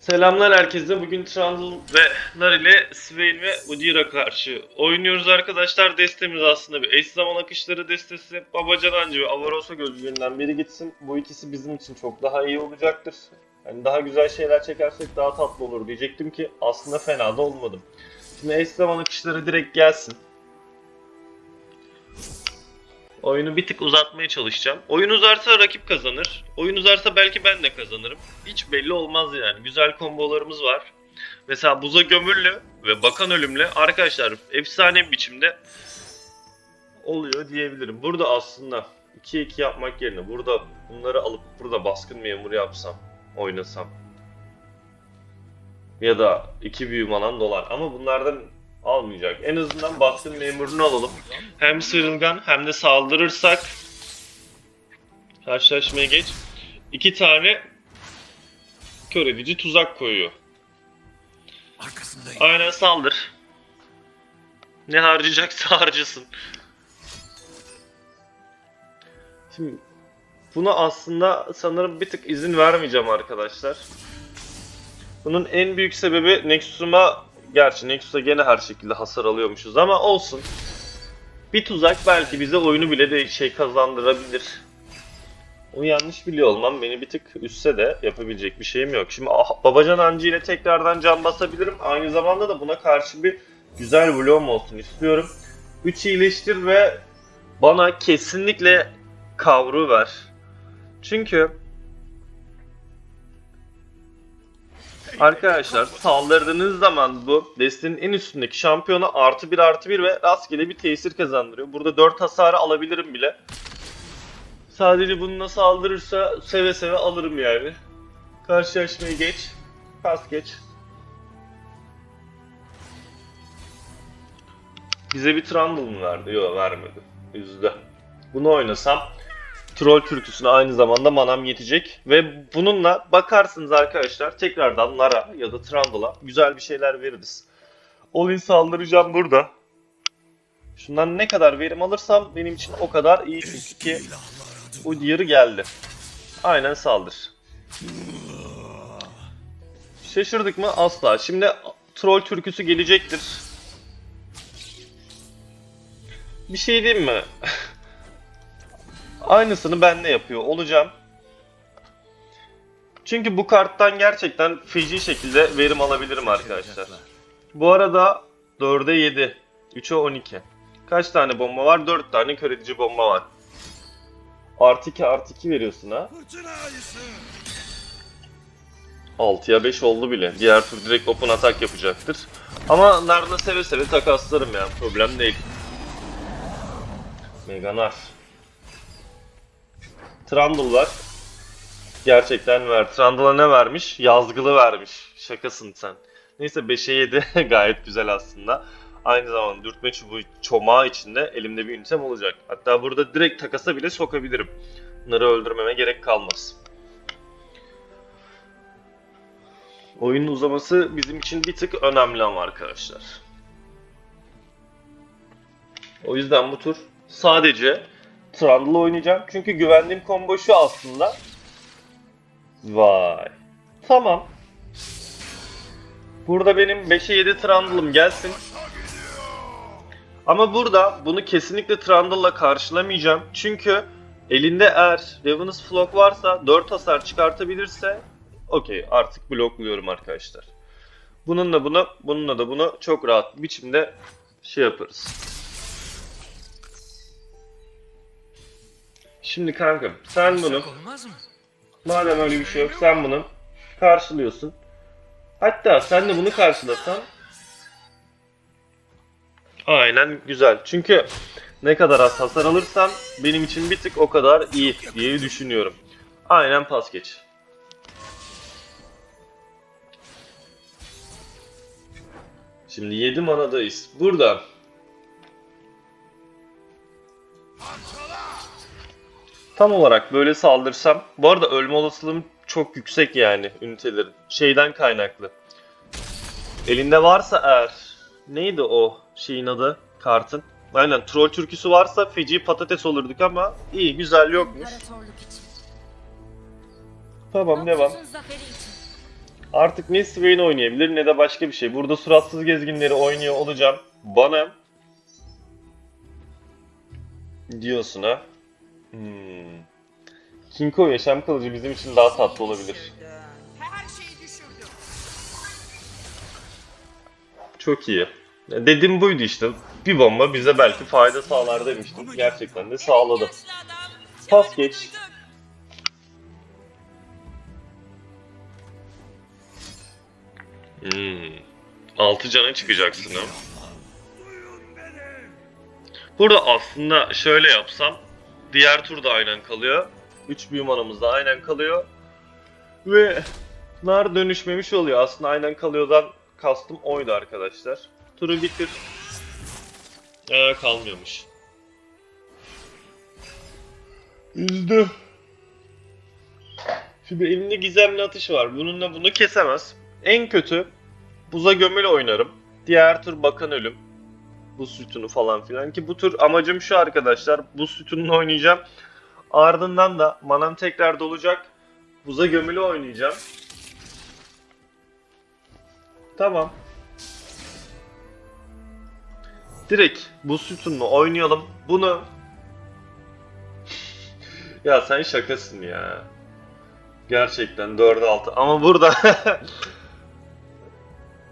Selamlar herkese. Bugün Trundle ve Nar ile Swain ve Udyr'a karşı oynuyoruz arkadaşlar. Destemiz aslında bir eş zaman akışları destesi. Babacan Ancı ve Avarosa gözlüğünden biri gitsin. Bu ikisi bizim için çok daha iyi olacaktır. Yani daha güzel şeyler çekersek daha tatlı olur diyecektim ki aslında fena da olmadım. Şimdi eş zaman akışları direkt gelsin. Oyunu bir tık uzatmaya çalışacağım. Oyun uzarsa rakip kazanır. Oyun uzarsa belki ben de kazanırım. Hiç belli olmaz yani. Güzel kombolarımız var. Mesela buza gömüllü ve bakan ölümle arkadaşlar efsane bir biçimde oluyor diyebilirim. Burada aslında 2-2 yapmak yerine burada bunları alıp burada baskın memur yapsam, oynasam ya da iki büyü manan dolar ama bunlardan almayacak. En azından baskın memurunu alalım. Hem sıyrılgan hem de saldırırsak karşılaşmaya geç. iki tane kör edici tuzak koyuyor. Arkasındayım. Aynen saldır. Ne harcayacaksa harcasın. Şimdi buna aslında sanırım bir tık izin vermeyeceğim arkadaşlar. Bunun en büyük sebebi Nexus'uma gerçi Nexus'a gene her şekilde hasar alıyormuşuz ama olsun. Bir tuzak belki bize oyunu bile de şey kazandırabilir. O yanlış biliyor olmam beni bir tık üstse de yapabilecek bir şeyim yok. Şimdi ah- Babacan Ancı ile tekrardan can basabilirim. Aynı zamanda da buna karşı bir güzel vlogum olsun istiyorum. 3 iyileştir ve bana kesinlikle kavru ver. Çünkü Arkadaşlar saldırdığınız zaman bu destenin en üstündeki şampiyona artı bir artı bir ve rastgele bir tesir kazandırıyor. Burada 4 hasarı alabilirim bile. Sadece bununla saldırırsa seve seve alırım yani. Karşılaşmayı geç. Pas geç. Bize bir Trundle mı verdi? Yok vermedi. Üzdü. Bunu oynasam Troll türküsüne aynı zamanda manam yetecek. Ve bununla bakarsınız arkadaşlar tekrardan Lara ya da Trundle'a güzel bir şeyler veririz. All-in saldıracağım burada. Şundan ne kadar verim alırsam benim için o kadar iyi çünkü ki o diğeri geldi. Aynen saldır. Şaşırdık mı? Asla. Şimdi troll türküsü gelecektir. Bir şey diyeyim mi? Aynısını ben de yapıyor olacağım. Çünkü bu karttan gerçekten feci şekilde verim alabilirim arkadaşlar. Bu arada 4'e 7, 3'e 12. Kaç tane bomba var? 4 tane kör edici bomba var. Artı 2 artı 2 veriyorsun ha. Fırtına ayısı. 6'ya 5 oldu bile. Diğer tur direkt open atak yapacaktır. Ama Nar'la seve seve takaslarım yani problem değil. Meganar. Trundle. Gerçekten ver. Trundle'a ne vermiş? Yazgılı vermiş. Şakasın sen. Neyse 5'e 7 gayet güzel aslında. Aynı zamanda dürtme çubuğu çomağı içinde elimde bir ünitem olacak. Hatta burada direkt takasa bile sokabilirim. Bunları öldürmeme gerek kalmaz. Oyunun uzaması bizim için bir tık önemli ama arkadaşlar. O yüzden bu tur sadece Trundle oynayacağım. Çünkü güvendiğim combo şu aslında. Vay. Tamam. Burada benim 5'e 7 Trundle'ım gelsin. Ama burada bunu kesinlikle Trundle'la karşılamayacağım. Çünkü elinde eğer Ravenous Flock varsa 4 hasar çıkartabilirse okey artık blokluyorum arkadaşlar. Bununla bunu, bununla da bunu çok rahat biçimde şey yaparız. Şimdi kankam sen bunu madem öyle bir şey yok sen bunu karşılıyorsun. Hatta sen de bunu karşılasan Aynen güzel. Çünkü ne kadar az hasar alırsam benim için bir tık o kadar iyi diye düşünüyorum. Aynen pas geç. Şimdi 7 manadayız. Burada tam olarak böyle saldırsam bu arada ölme olasılığım çok yüksek yani ünitelerin. Şeyden kaynaklı. Elinde varsa eğer neydi o şeyin adı kartın? Aynen troll türküsü varsa feci patates olurduk ama iyi güzel yokmuş. Tamam devam. Artık ne Swain oynayabilir ne de başka bir şey. Burada suratsız gezginleri oynuyor olacağım. Bana diyorsun ha. Hmm. Kinko yaşam kalıcı bizim için daha tatlı olabilir. Her şeyi düşürdüm. Çok iyi. Dedim buydu işte. Bir bomba bize belki fayda sağlar demiştim. Gerçekten de sağladı. Pas geç. Hmm. 6 cana çıkacaksın ha. Burada aslında şöyle yapsam diğer tur da aynen kalıyor. 3 büyü manamız da aynen kalıyor. Ve nar dönüşmemiş oluyor. Aslında aynen kalıyordan kastım oydu arkadaşlar. Turu bitir. Aa, kalmıyormuş. Üzdü. Şimdi elinde gizemli atış var. Bununla bunu kesemez. En kötü buza gömülü oynarım. Diğer tur bakan ölüm. Buz sütunu falan filan ki bu tur amacım şu arkadaşlar. Buz sütununu oynayacağım. Ardından da manam tekrar dolacak. Buza gömülü oynayacağım. Tamam. Direkt buz sütununu oynayalım. Bunu ya sen şakasın ya. Gerçekten 4'e 6 ama burada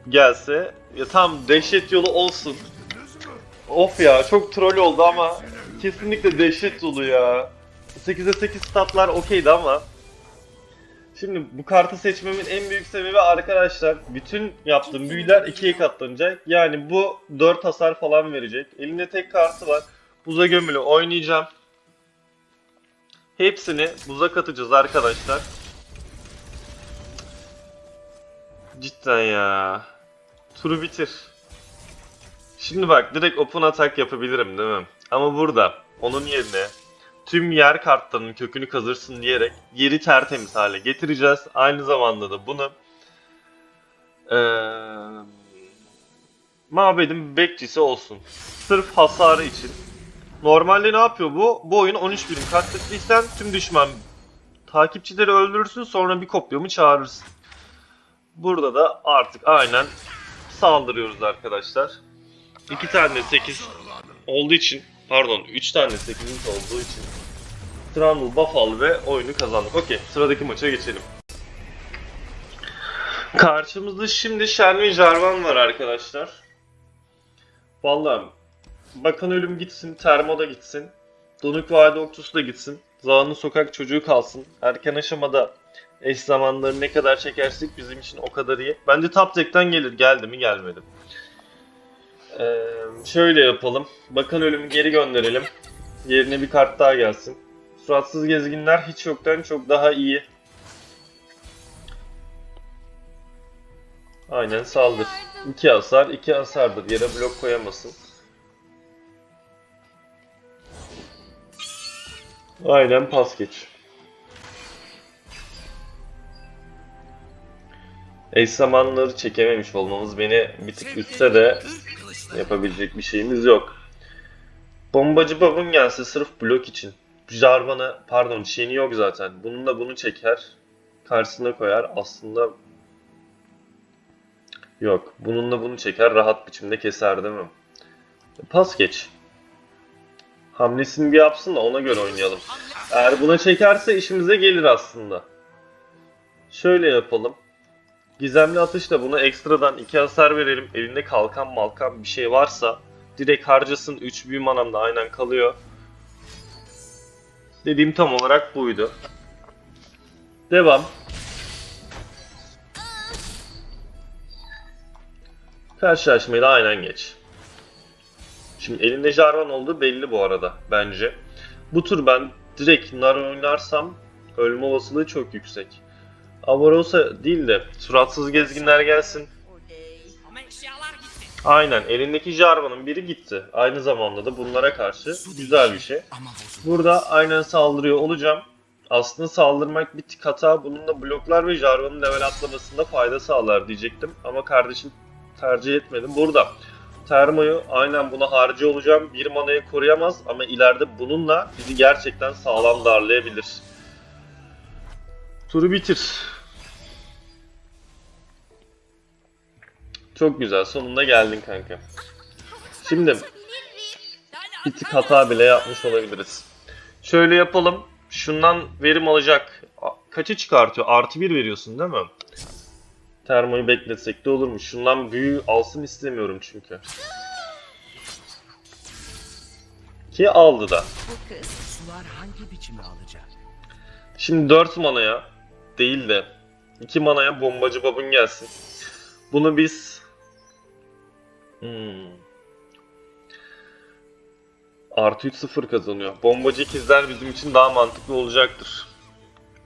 gelse ya tam dehşet yolu olsun. Of ya çok troll oldu ama kesinlikle dehşet yolu ya. 8'e 8 statlar okeydi ama Şimdi bu kartı seçmemin en büyük sebebi arkadaşlar bütün yaptığım büyüler ikiye katlanacak. Yani bu 4 hasar falan verecek. Elimde tek kartı var. Buza gömülü oynayacağım. Hepsini buza katacağız arkadaşlar. Cidden ya. Turu bitir. Şimdi bak direkt open atak yapabilirim değil mi? Ama burada onun yerine tüm yer kartlarının kökünü kazırsın diyerek yeri tertemiz hale getireceğiz. Aynı zamanda da bunu eee mabedin bekçisi olsun. Sırf hasarı için. Normalde ne yapıyor bu? Bu oyun 13 birim katlettiysen tüm düşman takipçileri öldürürsün sonra bir kopyamı çağırırsın. Burada da artık aynen saldırıyoruz arkadaşlar. İki tane 8 olduğu için pardon 3 tane 8'in olduğu için Trundle buff ve oyunu kazandık. Okey sıradaki maça geçelim. Karşımızda şimdi Shenmue Jarvan var arkadaşlar. Vallahi Bakan Ölüm gitsin, Termo da gitsin. Donuk Vade Oktusu da gitsin. Zamanlı Sokak Çocuğu kalsın. Erken aşamada eş zamanları ne kadar çekersek bizim için o kadar iyi. Bence top gelir. Geldi mi gelmedi. Ee, şöyle yapalım. Bakan Ölüm'ü geri gönderelim. Yerine bir kart daha gelsin. Suratsız gezginler hiç yoktan çok daha iyi. Aynen saldır. 2 hasar, 2 hasardır. Yere blok koyamasın. Aynen pas geç. Eş zamanları çekememiş olmamız beni bir tık üstte de yapabilecek bir şeyimiz yok. Bombacı babın gelse sırf blok için. Jarvan'a pardon şeyini yok zaten. Bununla bunu çeker. Karşısına koyar. Aslında yok. Bununla bunu çeker. Rahat biçimde keser değil mi? Pas geç. Hamlesini bir yapsın da ona göre oynayalım. Eğer buna çekerse işimize gelir aslında. Şöyle yapalım. Gizemli atışla buna ekstradan 2 hasar verelim. Elinde kalkan malkan bir şey varsa direkt harcasın. 3 büyü manam da aynen kalıyor. Dediğim tam olarak buydu. Devam. Karşılaşmayı da aynen geç. Şimdi elinde Jarvan olduğu belli bu arada bence. Bu tur ben direkt Nar oynarsam ölme olasılığı çok yüksek. Avarosa değil de suratsız gezginler gelsin. Aynen elindeki Jarvan'ın biri gitti. Aynı zamanda da bunlara karşı güzel bir şey. Burada aynen saldırıyor olacağım. Aslında saldırmak bir tık hata. Bununla bloklar ve Jarvan'ın level atlamasında fayda sağlar diyecektim. Ama kardeşim tercih etmedim. Burada Termo'yu aynen buna harcı olacağım. Bir manayı koruyamaz ama ileride bununla bizi gerçekten sağlam darlayabilir. Turu bitir. Çok güzel. Sonunda geldin kanka. Şimdi bir tık hata bile yapmış olabiliriz. Şöyle yapalım. Şundan verim alacak. A- Kaçı çıkartıyor? Artı bir veriyorsun değil mi? Termoyu bekletsek de olurmuş. Şundan büyüğü alsın istemiyorum çünkü. Ki aldı da. Şimdi 4 manaya değil de 2 manaya bombacı babun gelsin. Bunu biz hmm. Artı 3 0 kazanıyor. Bombacı ikizler bizim için daha mantıklı olacaktır.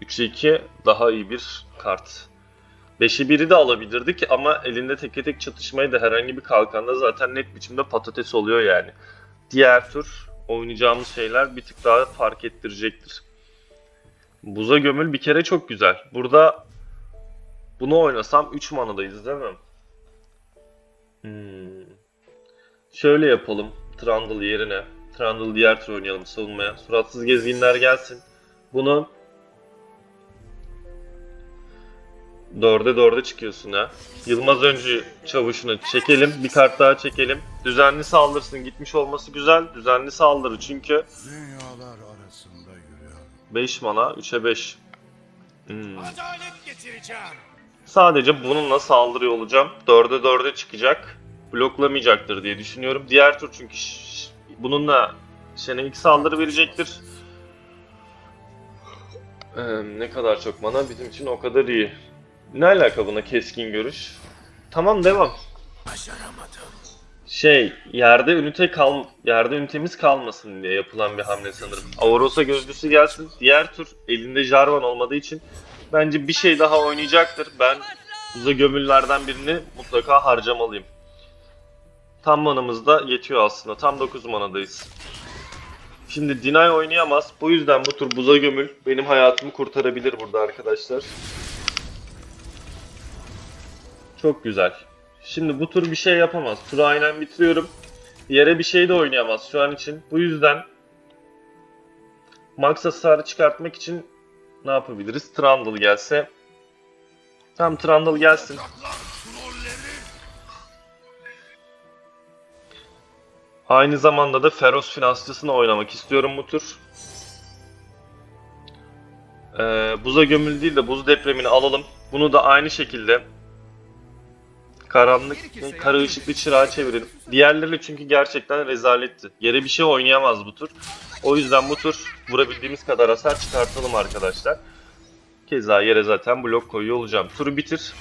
3'e 2 daha iyi bir kart. 5'e 1'i de alabilirdik ama elinde teke tek çatışmayı da herhangi bir kalkanda zaten net biçimde patates oluyor yani. Diğer tur oynayacağımız şeyler bir tık daha fark ettirecektir. Buza gömül bir kere çok güzel. Burada bunu oynasam 3 manadayız değil mi? Hmm. Şöyle yapalım. Trundle yerine. Trundle diğer tur oynayalım savunmaya. Suratsız gezginler gelsin. Bunu Dörde dörde çıkıyorsun ha. Yılmaz Öncü çavuşunu çekelim. Bir kart daha çekelim. Düzenli saldırsın. Gitmiş olması güzel. Düzenli saldırı çünkü Dünyalar arasında yürüyor. 5 mana 3'e 5. Hmm. Adalet getireceğim. Sadece bununla saldırıyor olacağım. 4'e 4'e çıkacak. Bloklamayacaktır diye düşünüyorum. Diğer tur çünkü bununla Shen'e ilk saldırı verecektir. Ee, ne kadar çok mana bizim için o kadar iyi. Ne alaka buna keskin görüş? Tamam devam. Başaramadım. Şey, yerde ünite kal yerde ünitemiz kalmasın diye yapılan bir hamle sanırım. Auros'a gözlüsü gelsin. Diğer tur elinde Jarvan olmadığı için bence bir şey daha oynayacaktır. Ben buza gömüllerden birini mutlaka harcamalıyım. Tam manamız da yetiyor aslında. Tam 9 manadayız. Şimdi Deny oynayamaz. Bu yüzden bu tur buza gömül benim hayatımı kurtarabilir burada arkadaşlar. Çok güzel. Şimdi bu tur bir şey yapamaz. Turu aynen bitiriyorum. Yere bir şey de oynayamaz şu an için. Bu yüzden max hasarı çıkartmak için ne yapabiliriz? Trundle gelse. Tam Trundle gelsin. Aynı zamanda da Feroz Finansçısını oynamak istiyorum bu tur. Ee, buza gömül değil de buz depremini alalım. Bunu da aynı şekilde karanlık, kara ışıklı çırağa çevirelim. Diğerleri çünkü gerçekten rezaletti. Yere bir şey oynayamaz bu tur. O yüzden bu tur vurabildiğimiz kadar hasar çıkartalım arkadaşlar. Keza yere zaten blok koyuyor olacağım. Turu bitir.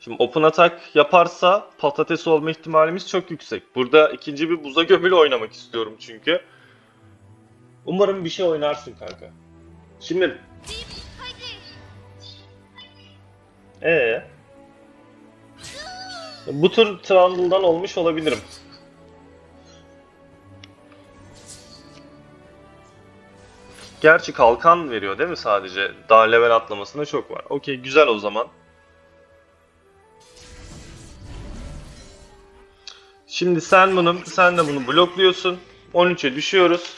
Şimdi open attack yaparsa patates olma ihtimalimiz çok yüksek. Burada ikinci bir buza gömülü oynamak istiyorum çünkü. Umarım bir şey oynarsın kanka. Şimdi... Ee. Bu tur Trundle'dan olmuş olabilirim. Gerçi kalkan veriyor değil mi sadece? Daha level atlamasında çok var. Okey güzel o zaman. Şimdi sen bunu, sen de bunu blokluyorsun. 13'e düşüyoruz.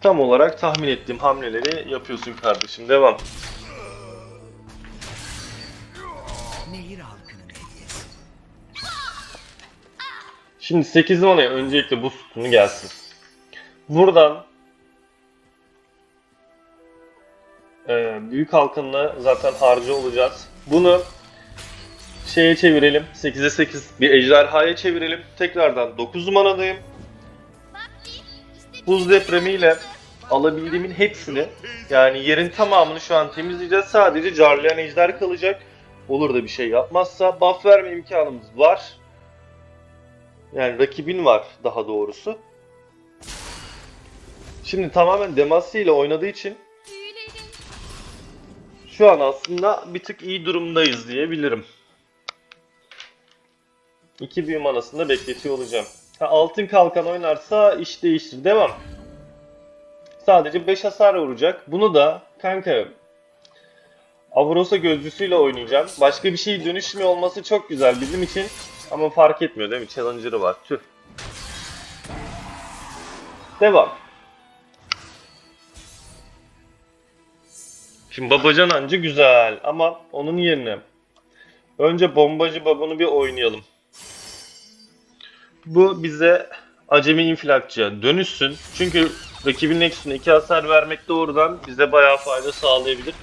Tam olarak tahmin ettiğim hamleleri yapıyorsun kardeşim. Devam. Şimdi 8 manaya öncelikle bu sütunu gelsin. Buradan e, büyük halkınla zaten harcı olacağız. Bunu şeye çevirelim. 8'e 8 bir ejderhaya çevirelim. Tekrardan 9 manadayım. Buz depremiyle alabildiğimin hepsini yani yerin tamamını şu an temizleyeceğiz. Sadece carlayan ejder kalacak. Olur da bir şey yapmazsa buff verme imkanımız var. Yani rakibin var daha doğrusu. Şimdi tamamen Demacia ile oynadığı için şu an aslında bir tık iyi durumdayız diyebilirim. İki büyü manasını bekletiyor olacağım. Ha, altın kalkan oynarsa iş değiştir. Devam. Sadece 5 hasar vuracak. Bunu da kanka Avrosa gözlüsüyle oynayacağım. Başka bir şey dönüşmüyor olması çok güzel bizim için. Ama fark etmiyor değil mi? Challenger'ı var. Tüh. Devam. Şimdi babacan anca güzel ama onun yerine önce bombacı babunu bir oynayalım. Bu bize acemi infilakçıya dönüşsün. Çünkü rakibin Nexus'una iki hasar vermek doğrudan bize bayağı fayda sağlayabilir.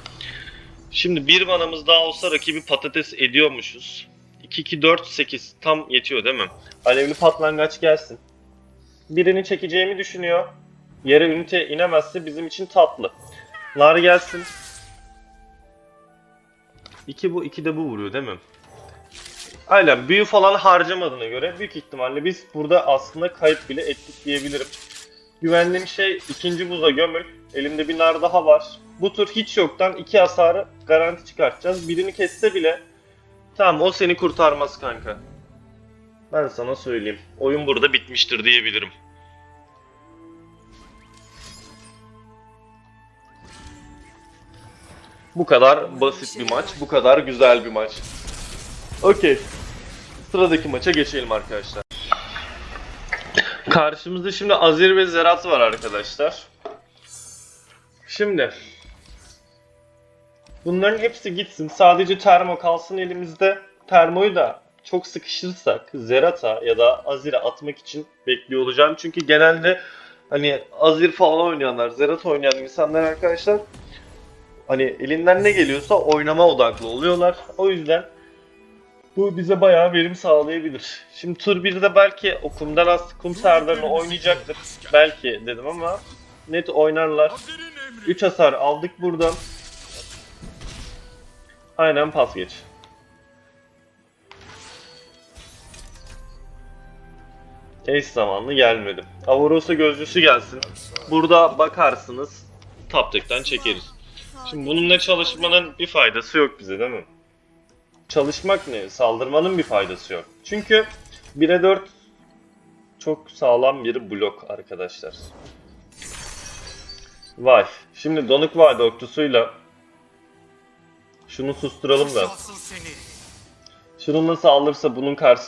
Şimdi bir manamız daha olsa rakibi patates ediyormuşuz. 2 2 4 8 tam yetiyor değil mi? Alevli patlangaç gelsin. Birini çekeceğimi düşünüyor. Yere ünite inemezse bizim için tatlı. Lar gelsin. 2 bu 2 de bu vuruyor değil mi? Aynen büyü falan harcamadığına göre büyük ihtimalle biz burada aslında kayıp bile ettik diyebilirim. Güvendiğim şey ikinci buza gömül. Elimde bir nar daha var. Bu tur hiç yoktan iki hasarı garanti çıkartacağız. Birini kesse bile tamam o seni kurtarmaz kanka. Ben sana söyleyeyim. Oyun burada bitmiştir diyebilirim. Bu kadar basit bir maç, bu kadar güzel bir maç. Okey. Sıradaki maça geçelim arkadaşlar. Karşımızda şimdi Azir ve Zerat var arkadaşlar. Şimdi bunların hepsi gitsin. Sadece termo kalsın elimizde. Termoyu da çok sıkışırsak Zerat'a ya da Azir'e atmak için bekliyor olacağım. Çünkü genelde hani Azir falan oynayanlar, Zerat oynayan insanlar arkadaşlar hani elinden ne geliyorsa oynama odaklı oluyorlar. O yüzden bu bize bayağı verim sağlayabilir. Şimdi tur 1'de belki o kumdan az kum serdarını oynayacaktır. Belki dedim ama net oynarlar. 3 hasar aldık buradan. Aynen pas geç. Ace zamanlı gelmedi. Avorosa gözcüsü gelsin. Burada bakarsınız. Top deck'ten çekeriz. Şimdi bununla çalışmanın bir faydası yok bize değil mi? Çalışmak ne? Saldırmanın bir faydası yok. Çünkü 1'e 4 çok sağlam bir blok arkadaşlar. Vay. Şimdi donuk vade oktusuyla şunu susturalım da. Şunu nasıl alırsa bunun karşı...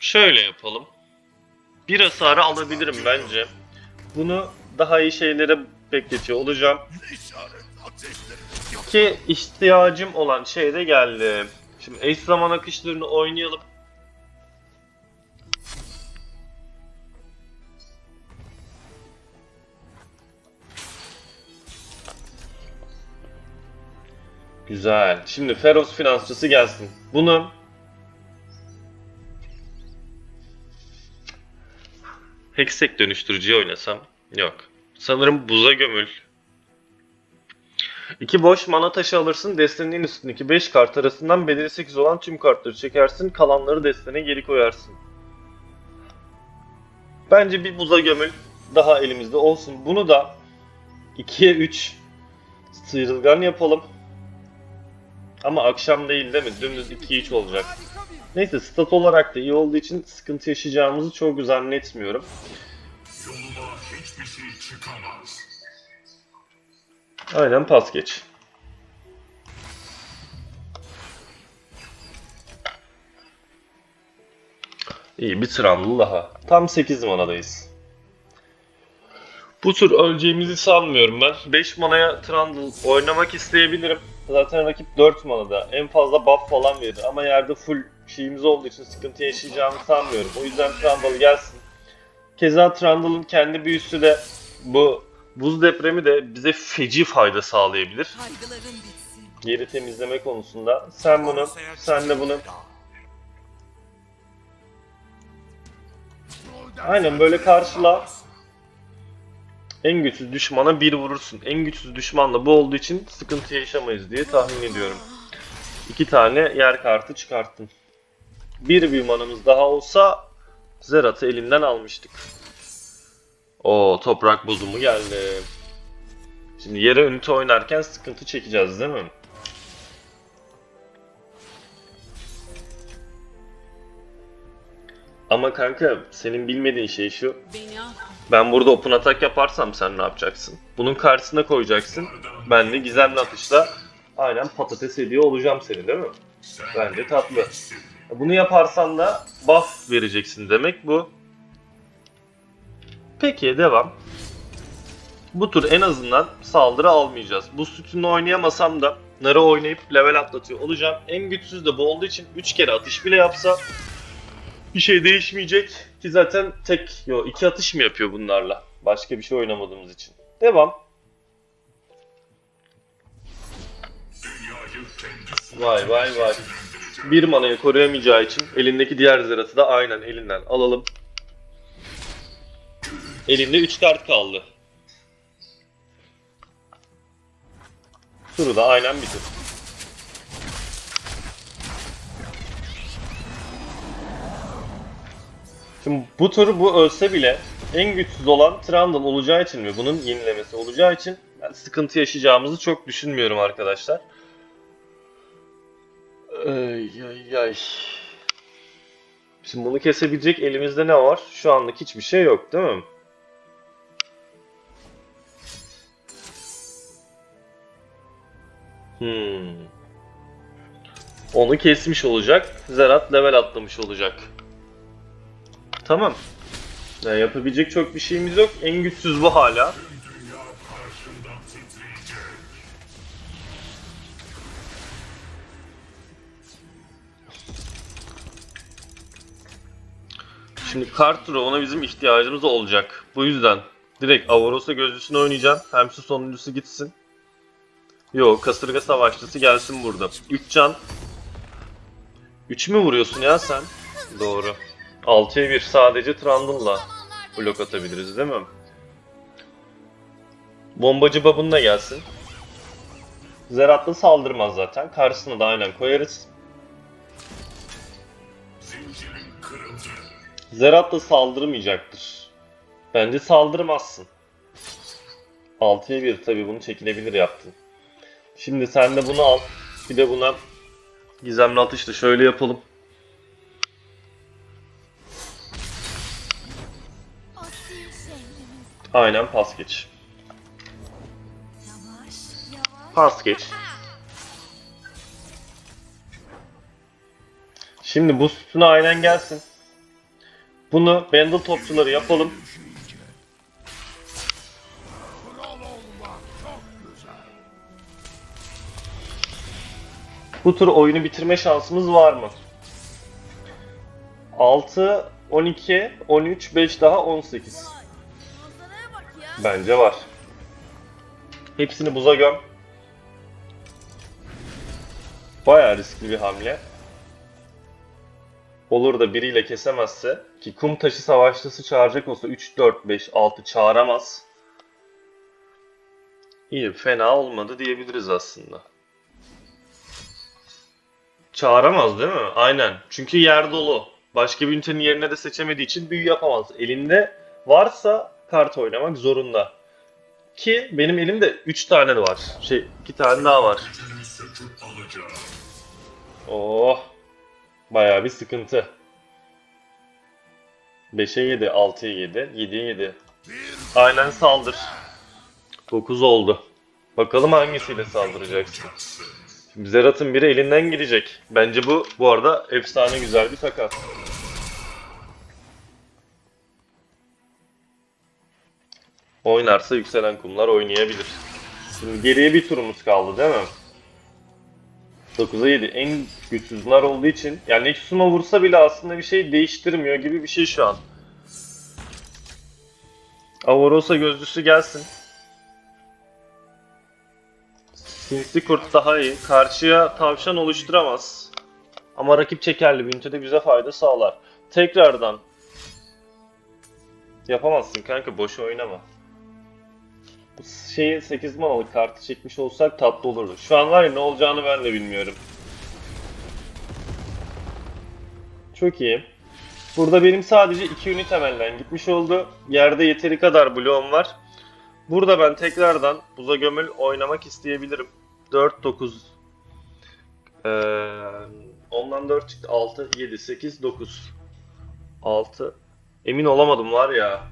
Şöyle yapalım. Bir hasarı alabilirim bence. Bunu daha iyi şeylere bekletiyor olacağım. Ki ihtiyacım olan şey de geldi. Şimdi eş zaman akışlarını oynayalım. Güzel. Şimdi Feroz finansçısı gelsin. Bunu Hexek dönüştürücüye oynasam yok. Sanırım buza gömül. İki boş mana taşı alırsın. Destenin üstündeki 5 kart arasından bedeli 8 olan tüm kartları çekersin. Kalanları destene geri koyarsın. Bence bir buza gömül daha elimizde olsun. Bunu da 2'ye 3 sıyrılgan yapalım. Ama akşam değil değil mi? Dümdüz 2-3 olacak. Neyse stat olarak da iyi olduğu için sıkıntı yaşayacağımızı çok zannetmiyorum. Hiçbir şey çıkamaz. Aynen pas geç. İyi bir Trundle daha. Tam 8 manadayız. Bu tur öleceğimizi sanmıyorum ben. 5 manaya Trundle oynamak isteyebilirim. Zaten rakip 4 manada. En fazla buff falan verir ama yerde full şeyimiz olduğu için sıkıntı yaşayacağımı sanmıyorum. O yüzden Trundle gelsin. Keza Trundle'ın kendi büyüsü de bu buz depremi de bize feci fayda sağlayabilir. Yeri temizleme konusunda. Sen bunu, sen de bunu. Aynen böyle karşıla. En güçsüz düşmana bir vurursun. En güçsüz düşman da bu olduğu için sıkıntı yaşamayız diye tahmin ediyorum. İki tane yer kartı çıkarttın. Bir büyü manamız daha olsa Zerat'ı elinden almıştık. O toprak bozumu geldi. Şimdi yere ünite oynarken sıkıntı çekeceğiz değil mi? Ama kanka senin bilmediğin şey şu. Ben burada open atak yaparsam sen ne yapacaksın? Bunun karşısına koyacaksın. Ben de gizemli atışla aynen patates ediyor olacağım seni değil mi? Bence tatlı. Bunu yaparsan da buff vereceksin demek bu. Peki devam. Bu tur en azından saldırı almayacağız. Bu sütunla oynayamasam da Nar'ı oynayıp level atlatıyor olacağım. En güçsüz de bu olduğu için 3 kere atış bile yapsa bir şey değişmeyecek. Ki zaten tek, yo iki atış mı yapıyor bunlarla? Başka bir şey oynamadığımız için. Devam. Vay vay vay. Bir manayı koruyamayacağı için elindeki diğer zeratı da aynen elinden alalım. Elinde 3 kart kaldı. Turu da aynen bitir. Şimdi bu tur bu ölse bile en güçsüz olan Trundle olacağı için ve bunun yenilemesi olacağı için ben sıkıntı yaşayacağımızı çok düşünmüyorum arkadaşlar. Ay ay ay. Şimdi bunu kesebilecek elimizde ne var? Şu anlık hiçbir şey yok değil mi? Hmm. Onu kesmiş olacak. Zerat level atlamış olacak. Tamam. Ya yapabilecek çok bir şeyimiz yok. En güçsüz bu hala. Şimdi Kartur'a ona bizim ihtiyacımız olacak. Bu yüzden direkt Avaros'a gözlüsünü oynayacağım. Hem şu sonuncusu gitsin. Yo kasırga savaşçısı gelsin burada. 3 can. 3 mü vuruyorsun ya sen? Doğru. 6'ya 1 sadece Trundle'la blok atabiliriz değil mi? Bombacı babın da gelsin. Zerat'la saldırmaz zaten. Karşısına da aynen koyarız. Zerat da saldırmayacaktır. Bence saldırmazsın. 6'ya 1 tabi bunu çekilebilir yaptın. Şimdi sen de bunu al. Bir de buna gizemli atışla şöyle yapalım. Aynen pas geç. Pas geç. Şimdi bu sütuna aynen gelsin. Bunu Bendel topçuları yapalım. Bu tur oyunu bitirme şansımız var mı? 6, 12, 13, 5 daha 18. Bence var. Hepsini buza göm. Bayağı riskli bir hamle. Olur da biriyle kesemezse ki kum taşı savaşçısı çağıracak olsa 3, 4, 5, 6 çağıramaz. İyi fena olmadı diyebiliriz aslında. Çağıramaz değil mi? Aynen. Çünkü yer dolu. Başka bir ünitenin yerine de seçemediği için büyü yapamaz. Elinde varsa kart oynamak zorunda. Ki benim elimde 3 tane de var. Şey 2 tane daha var. Oh. Bayağı bir sıkıntı. 5'e 7, 6'ya 7, 7'ye 7. Aynen saldır. 9 oldu. Bakalım hangisiyle saldıracaksın. Zerat'ın biri elinden gidecek. Bence bu bu arada efsane güzel bir takas. Oynarsa yükselen kumlar oynayabilir. Şimdi geriye bir turumuz kaldı değil mi? 9'a 7 en güçsüz nar olduğu için yani Nexus'uma vursa bile aslında bir şey değiştirmiyor gibi bir şey şu an. Avarosa gözlüsü gelsin. Sinsi kurt daha iyi. Karşıya tavşan oluşturamaz. Ama rakip çekerli bir ünitede bize fayda sağlar. Tekrardan. Yapamazsın kanka boş oynama. Şeyi 8 manalık kartı çekmiş olsak tatlı olurdu. Şu an var ya ne olacağını ben de bilmiyorum. Çok iyi. Burada benim sadece 2 ünit temelden gitmiş oldu. Yerde yeteri kadar bloğum var. Burada ben tekrardan buza gömül oynamak isteyebilirim. 4, 9. Ee, ondan 4 çıktı. 6, 7, 8, 9. 6. Emin olamadım var ya.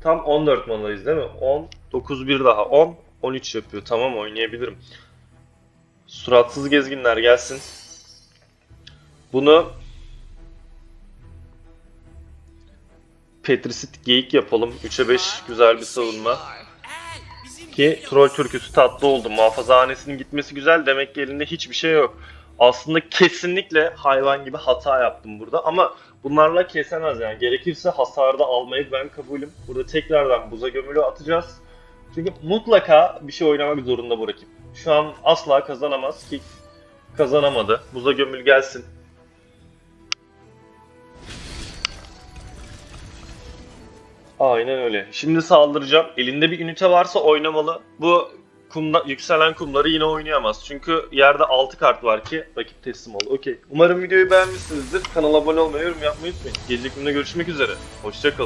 Tam 14 manadayız değil mi? 10, 9, 1 daha. 10, 13 yapıyor. Tamam oynayabilirim. Suratsız gezginler gelsin. Bunu Petrisit geyik yapalım. 3'e 5 güzel bir savunma. Ki troll türküsü tatlı oldu. Muhafazahanesinin gitmesi güzel. Demek ki elinde hiçbir şey yok. Aslında kesinlikle hayvan gibi hata yaptım burada ama bunlarla kesemez yani. Gerekirse hasarda almayı ben kabulüm. Burada tekrardan buza gömülü atacağız. Çünkü mutlaka bir şey oynamak zorunda bu rakip. Şu an asla kazanamaz ki kazanamadı. Buza gömül gelsin. Aynen öyle. Şimdi saldıracağım. Elinde bir ünite varsa oynamalı. Bu kumda, yükselen kumları yine oynayamaz. Çünkü yerde 6 kart var ki rakip teslim ol. Okey. Umarım videoyu beğenmişsinizdir. Kanala abone olmayı, yorum yapmayı unutmayın. Gelecek günde görüşmek üzere. Hoşçakalın.